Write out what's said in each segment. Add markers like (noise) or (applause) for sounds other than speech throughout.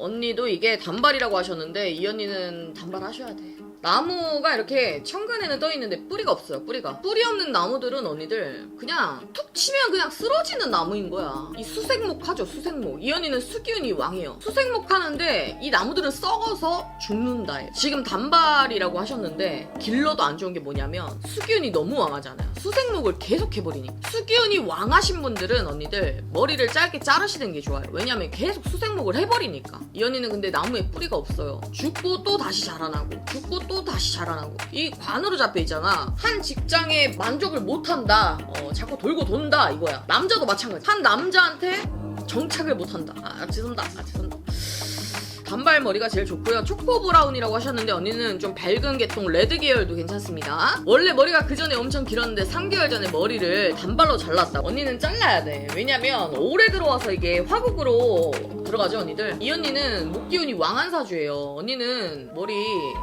언니도 이게 단발이라고 하셨는데 이 언니는 단발 하셔야 돼. 나무가 이렇게 천간에는 떠 있는데 뿌리가 없어요. 뿌리가 뿌리 없는 나무들은 언니들 그냥 툭 치면 그냥 쓰러지는 나무인 거야. 이 수색목 하죠. 수색목. 이 언니는 수기운이 왕이에요. 수색목 하는데 이 나무들은 썩어서 죽는다. 해. 지금 단발이라고 하셨는데 길러도 안 좋은 게 뭐냐면 수기운이 너무 왕하잖아요. 수색목을 계속 해버리니까 수기운이 왕하신 분들은 언니들 머리를 짧게 자르시는 게 좋아요. 왜냐면 계속 수색목을 해버리니까. 이 언니는 근데 나무에 뿌리가 없어요. 죽고 또 다시 자라나고 죽고 또 다시 자라나고 이 관으로 잡혀 있잖아. 한 직장에 만족을 못한다. 어, 자꾸 돌고 돈다 이거야. 남자도 마찬가지. 한 남자한테 정착을 못한다. 아 죄송합니다. 아 죄송합니다. 단발머리가 제일 좋고요. 초코 브라운이라고 하셨는데 언니는 좀 밝은 계통 레드 계열도 괜찮습니다. 원래 머리가 그 전에 엄청 길었는데 3개월 전에 머리를 단발로 잘랐다. 언니는 잘라야 돼. 왜냐면 올해 들어와서 이게 화국으로 들어가죠 언니들. 이 언니는 목 기운이 왕한사주예요. 언니는 머리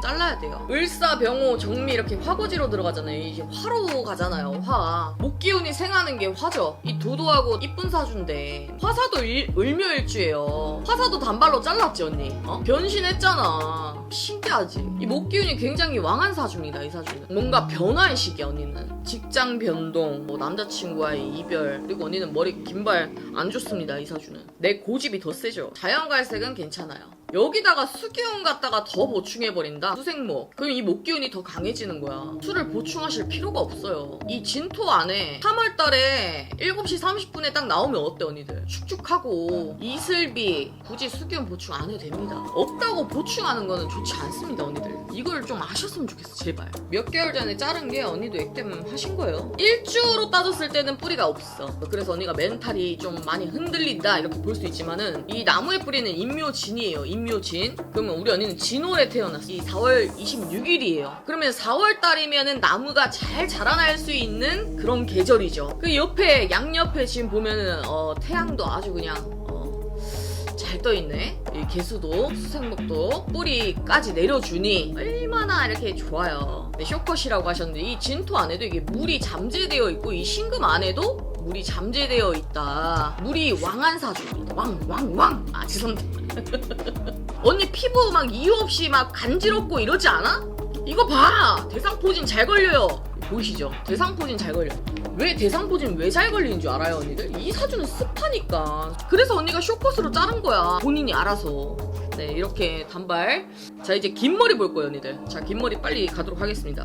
잘라야 돼요. 을사병호 정미 이렇게 화고지로 들어가잖아요. 이게 화로 가잖아요. 화. 목 기운이 생하는 게 화죠. 이 도도하고 이쁜 사주인데 화사도 일, 을묘일주예요. 화사도 단발로 잘랐지 언니. 어? 변신했잖아. 신기하지? 이 목기운이 굉장히 왕한 사주입니다, 이 사주는. 뭔가 변화의 시기야, 언니는. 직장 변동, 뭐 남자친구와의 이별, 그리고 언니는 머리 긴발 안 좋습니다, 이 사주는. 내 고집이 더 세죠. 자연갈색은 괜찮아요. 여기다가 수기운 갖다가 더 보충해버린다? 수생목. 그럼 이 목기운이 더 강해지는 거야. 술을 보충하실 필요가 없어요. 이 진토 안에 3월 달에 7시 30분에 딱 나오면 어때, 언니들? 축축하고 이슬비 굳이 수기운 보충 안 해도 됩니다. 없다고 보충하는 거는 좋지 않습니다, 언니들. 이걸 좀 아셨으면 좋겠어, 제발. 몇 개월 전에 자른 게 언니도 액땜 하신 거예요. 일주로 따졌을 때는 뿌리가 없어. 그래서 언니가 멘탈이 좀 많이 흔들린다 이렇게 볼 수 있지만은 이 나무의 뿌리는 인묘진이에요. 인묘진. 그러면 우리 언니는 진월에 태어났어. 이 4월 26일이에요. 그러면 4월 달이면은 나무가 잘 자라날 수 있는 그런 계절이죠. 그 옆에 양옆에 지금 보면은 어, 태양도 아주 그냥 어, 잘 떠있네. 이 개수도 수생목도 뿌리까지 내려주니 얼마나 이렇게 좋아요. 네, 쇼컷이라고 하셨는데 이 진토 안에도 이게 물이 잠재되어 있고 이 신금 안에도 물이 잠재되어 있다. 물이 왕한 사주입니다. 왕, 왕, 왕. 아, 죄송합니다. (laughs) 언니 피부 막 이유 없이 막 간지럽고 이러지 않아? 이거 봐! 대상포진 잘 걸려요. 보이시죠? 대상포진 잘 걸려. 왜 대상포진 왜잘 걸리는 줄 알아요, 언니들? 이 사주는 습하니까. 그래서 언니가 쇼컷으로 자른 거야. 본인이 알아서. 네, 이렇게 단발. 자, 이제 긴 머리 볼 거예요, 언니들. 자, 긴 머리 빨리 가도록 하겠습니다.